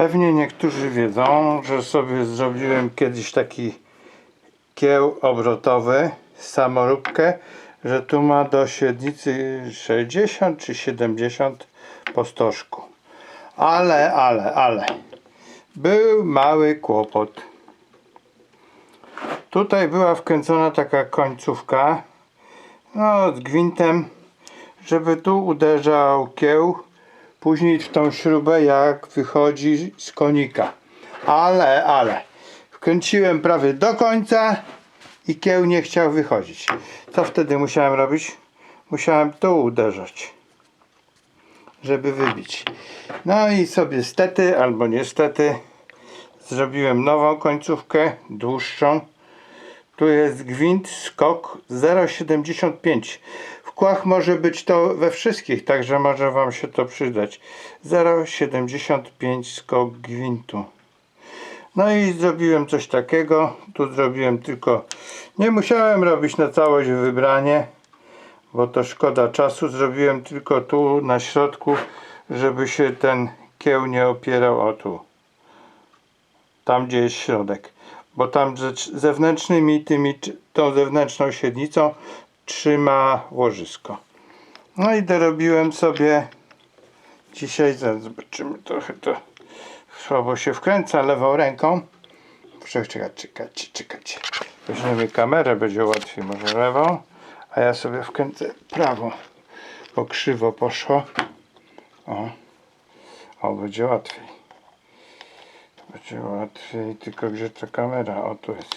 Pewnie niektórzy wiedzą, że sobie zrobiłem kiedyś taki kieł obrotowy, samoróbkę, że tu ma do średnicy 60 czy 70 po stożku. Ale, ale, ale. Był mały kłopot. Tutaj była wkręcona taka końcówka, no z gwintem, żeby tu uderzał kieł, później w tą śrubę jak wychodzi z konika. Ale, ale, wkręciłem prawie do końca i kieł nie chciał wychodzić. Co wtedy musiałem robić? Musiałem tu uderzać, żeby wybić. No i sobie stety albo niestety zrobiłem nową końcówkę, dłuższą. Tu jest gwint skok 0,75. Kłach może być to we wszystkich, także może Wam się to przydać. 0,75 skok gwintu. No i zrobiłem coś takiego. Tu zrobiłem tylko. Nie musiałem robić na całość wybranie, bo to szkoda czasu. Zrobiłem tylko tu na środku, żeby się ten kieł nie opierał o tu. Tam gdzie jest środek. Bo tam ze zewnętrznymi tymi, tą zewnętrzną siednicą trzyma łożysko. No i dorobiłem sobie dzisiaj, zobaczymy trochę to słabo się wkręca lewą ręką. Muszę czekać, czekać, czekać. Weźmiemy kamerę, będzie łatwiej może lewą, a ja sobie wkręcę prawą, bo krzywo poszło. O, o będzie łatwiej. Będzie łatwiej, tylko gdzie ta kamera? O, tu jest.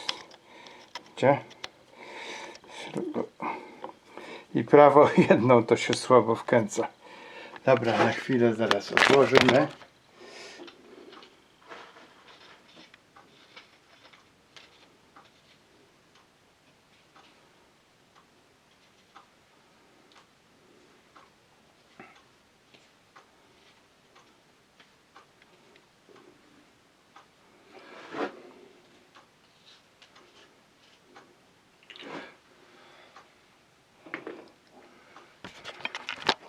Gdzie? I prawo jedną to się słabo wkręca. Dobra, na chwilę zaraz odłożymy.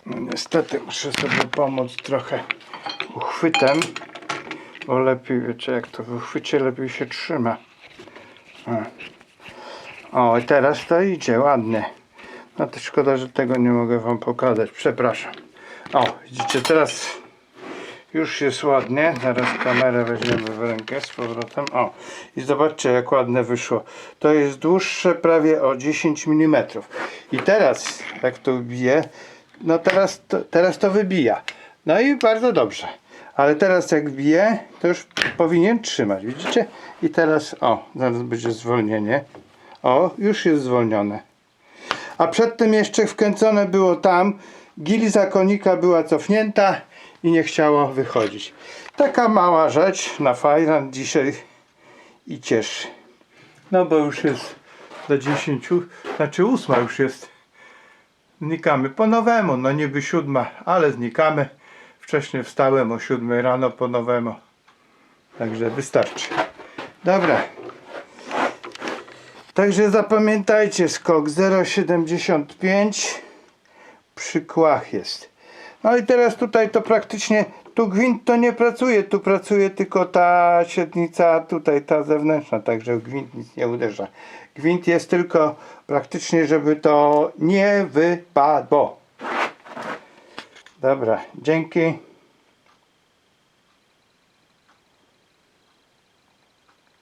No niestety muszę sobie pomóc trochę uchwytem, bo lepiej, wiecie jak to w uchwycie lepiej się trzyma. O, i teraz to idzie ładnie. No to szkoda, że tego nie mogę wam pokazać, przepraszam. O, widzicie, teraz już jest ładnie. Zaraz kamerę weźmiemy w rękę z powrotem. O, i zobaczcie jak ładne wyszło. To jest dłuższe prawie o 10 mm. I teraz, jak to bije, no teraz to, teraz to wybija. No i bardzo dobrze. Ale teraz jak bije, to już powinien trzymać. Widzicie? I teraz, o, zaraz będzie zwolnienie. O, już jest zwolnione. A przedtem jeszcze wkręcone było tam, gilza konika była cofnięta i nie chciało wychodzić. Taka mała rzecz na fajran dzisiaj i cieszy. No bo już jest do 10, znaczy ósma już jest. Znikamy po nowemu, no niby siódma, ale znikamy. Wcześniej wstałem o siódmej rano po nowemu. Także wystarczy. Dobra. Także zapamiętajcie, skok 0,75 przy kłach jest. No i teraz tutaj to praktycznie, tu gwint to nie pracuje, tu pracuje tylko ta średnica, tutaj ta zewnętrzna, także gwint nic nie uderza. Gwint jest tylko praktycznie, żeby to nie wypadło. Dobra, dzięki.